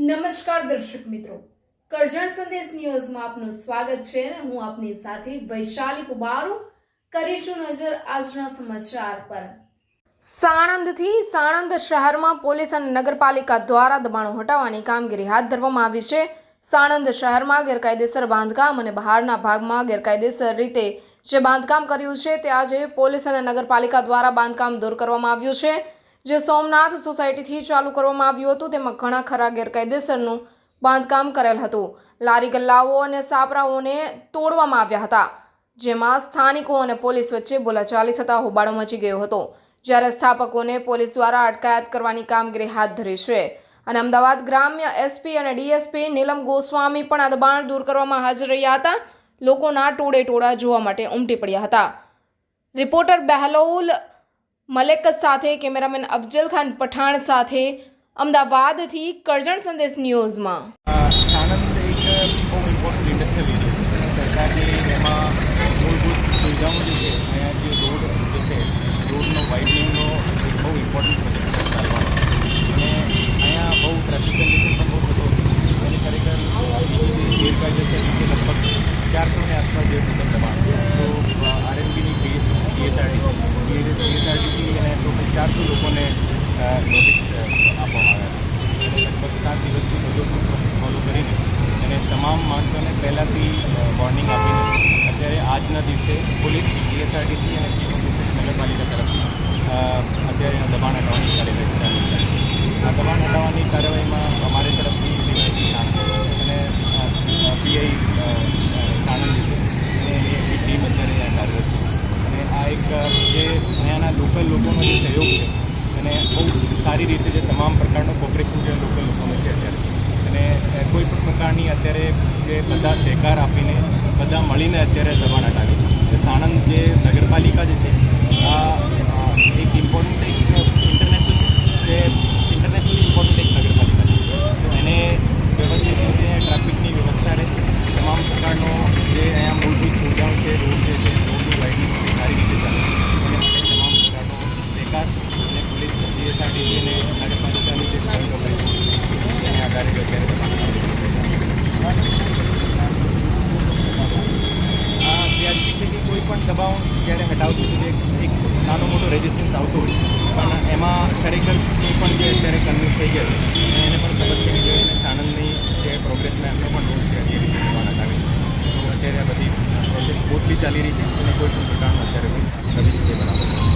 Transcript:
નમસ્કાર દર્શક મિત્રો. કરજણ સંદેશ ન્યૂઝમાં આપનું સ્વાગત છે અને હું આપની સાથે વૈશાલી કુબારુ કરીશું નજર આજના સમાચાર પર. સાણંદથી સાણંદ શહેરમાં પોલીસ અને નગરપાલિકા દ્વારા દબાણો હટાવવાની કામગીરી હાથ ધરવામાં આવી છે. સાણંદ શહેરમાં ગેરકાયદેસર બાંધકામ અને બહારના ભાગમાં ગેરકાયદેસર રીતે જે બાંધકામ કર્યું છે તે આજે પોલીસ અને નગરપાલિકા દ્વારા બાંધકામ દૂર કરવામાં આવ્યું છે. જે સોમનાથ સોસાયટીથી ચાલુ કરવામાં આવ્યું હતું, તેમાં ઘણા ખરા ગેરકાયદેસરનું બાંધકામ કરેલ હતું. લારી ગલ્લાઓ અને સાપરાઓને તોડવામાં આવ્યા હતા, જેમાં સ્થાનિકો અને પોલીસ વચ્ચે બોલાચાલી થતા હોબાળો મચી ગયો હતો. જ્યારે સ્થાપકોને પોલીસ દ્વારા અટકાયત કરવાની કામગીરી હાથ ધરી છે અને અમદાવાદ ગ્રામ્ય એસપી અને ડીએસપી નીલમ ગોસ્વામી પણ આ દબાણ દૂર કરવામાં હાજર રહ્યા હતા, લોકોના ટોળે ટોળા જોવા માટે ઉમટી પડ્યા હતા. રિપોર્ટર બહેલોલ મલેક સાથે કેમેરામેન અફજલ ખાન પઠાણ સાથે અમદાવાદથી કરજણ સંદેશ ન્યૂઝમાં. સાણંદ એક બહુ જે છે, અહીંયા જે રોડ જે છે, રોડનો કેસ ચારસો લોકોને નોટિસ આપવામાં આવ્યા છે. લગભગ સાત દિવસથી બધો પ્રોસેસ ફોલો કરીને અને તમામ માણસોને પહેલાંથી વોર્નિંગ આપીને અત્યારે આજના દિવસે પોલીસ જીએસઆરટીસી અને નગરપાલિકા તરફથી અ, અત્યારે એના દબાણ હટાવવાની કાર્યવાહી ચાલુ છે આ દબાણ હટાવવાની કાર્યવાહીમાં અમારી તરફથી ડીવાયસી સાણંદ અને પીઆઈ સાણંદ જે છે અને એની ટીમ અત્યારે અહીંયા કાર્યરત છે અને આ એક અ, જે અહીંયાના લોકલ લોકોનો જે સહયોગ છે અને બહુ સારી રીતે જે તમામ પ્રકારનું કોપરેશન જે લોકલ લોકોનું છે અત્યારે. અને કોઈ પણ પ્રકારની અત્યારે જે બધા સહકાર આપીને, બધા મળીને અત્યારે દબાણ હટાવી સાણંદ જે નગરપાલિકા જે છે આ અ, એક ઇમ્પોર્ટન્ટ એક ઇન્ટરનેશનલ જે ઇન્ટરનેશનલી ઇમ્પોર્ટન્ટ એક નગરપાલિકા છે તો એને વ્યવસ્થિત રીતે ટ્રાફિકની વ્યવસ્થા રહે તમામ પ્રકારનો જે અહીંયા મૂળભૂત સુવિધાઓ છે રોડ જે છે રોડનું વાઇડિંગ સારી રીતે ચાલે એને માટે તમામ પ્રકારનો સરકાર અને પોલીસ જીએસઆરટીસી અને નગરપાલિકાની જે જોઈન્ટ ઓપરેશન એને આધારે અત્યારે દબાણ આ વ્યાજબી છે કે કોઈ પણ જ્યારે હટાવતું હતું એક નાનો મોટો રેઝિસ્ટન્સ આવતો હોય. પણ એમાં ખરેખર કોઈ પણ જે અત્યારે કન્વિન્સ થઈ ગયો અને એને પણ ખબર કે જે એને સાણંદની જે પ્રોગ્રેસમાં એમનો પણ રોલ છે રીતે દબાણ હટાવે તો અત્યારે આ બધી પ્રોસેસ સ્મૂથલી ચાલી રહી છે, અને કોઈ પણ પ્રકારનું અત્યારે કોઈ નવી રીતે બનાવવામાં